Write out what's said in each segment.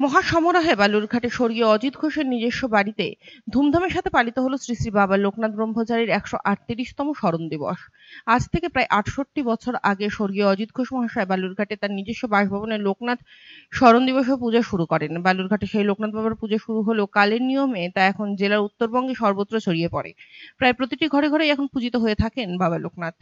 মহাসমারোহে বালুরঘাটে স্বর্গীয় অজিত ঘোষের নিজস্ব বাড়িতে ধুমধামের সাথে পালিত হলো শ্রী শ্রী বাবা লোকনাথ ব্রহ্মচারীর একশো আটত্রিশতম স্মরণ দিবস। আজ থেকে প্রায় আটষট্টি বছর আগে স্বর্গীয় অজিত ঘোষ মহাশয় বালুরঘাটে তার নিজস্ব বাসভবনে লোকনাথ স্মরণ দিবসে পূজা শুরু করেন। বালুরঘাটে সেই লোকনাথ বাবার পুজো শুরু হলো কালের নিয়মে, তা এখন জেলার উত্তরবঙ্গে সর্বত্র ছড়িয়ে পড়ে। প্রায় প্রতিটি ঘরে ঘরেই এখন পূজিত হয়ে থাকেন বাবা লোকনাথ।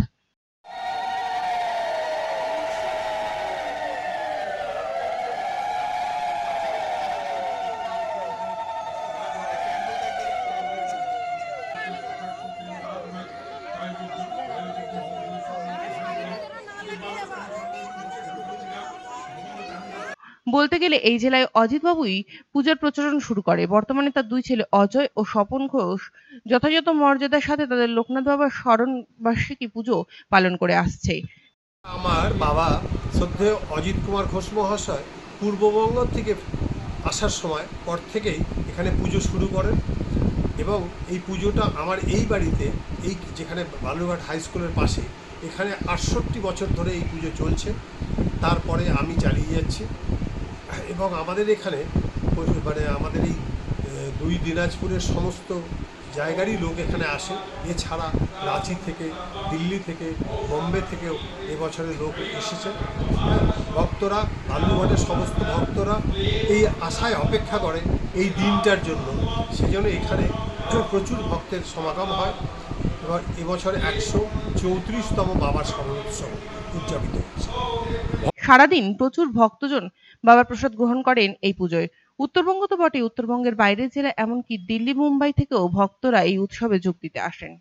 বলতে গেলে এই জেলায় অজিত বাবুই পূজার প্রচলন শুরু করে। বর্তমানে তার দুই ছেলে অজয় ও স্বপন ঘোষ যথাযথ মর্যাদার সাথে তাদের লোকনাথ বাবার স্মরণ বার্ষিকী পুজো পালন করে আসছে। আমার বাবা শ্রদ্ধেয় অজিত কুমার ঘোষ মহাশয় পূর্ববঙ্গ থেকে আসার সময় পর থেকেই এখানে পুজো শুরু করেন এবং এই পুজোটা আমার এই বাড়িতে, এই যেখানে বালুরঘাট হাই স্কুলের পাশে, এখানে আটষট্টি বছর ধরে এই পুজো চলছে। তারপরে আমি চালিয়ে যাচ্ছি। এবং আমাদের এখানে মানে আমাদের এই দুই দিনাজপুরের সমস্ত জায়গারই লোক এখানে আসে। এছাড়া রাঁচি থেকে, দিল্লি থেকে, বোম্বে থেকেও এবছরে লোক এসেছে। ভক্তরা বালুরঘাটের সমস্ত ভক্তরা এই আশায় অপেক্ষা করে এই দিনটার জন্য। সেজন্য এখানে প্রচুর ভক্তের সমাগম হয় এবার এবছর একশো চৌত্রিশতম বাবার স্মরণ উৎসব উদযাপিত হচ্ছে সারাদিন প্রচুর ভক্তজন বাবার প্রসাদ গ্রহণ করেন এই পুজোয়। উত্তরবঙ্গ তো বটেই, উত্তরবঙ্গের বাইরের জেলা, এমনকি দিল্লি, মুম্বাই থেকেও ভক্তরা এই উৎসবে যোগ দিতে আসেন।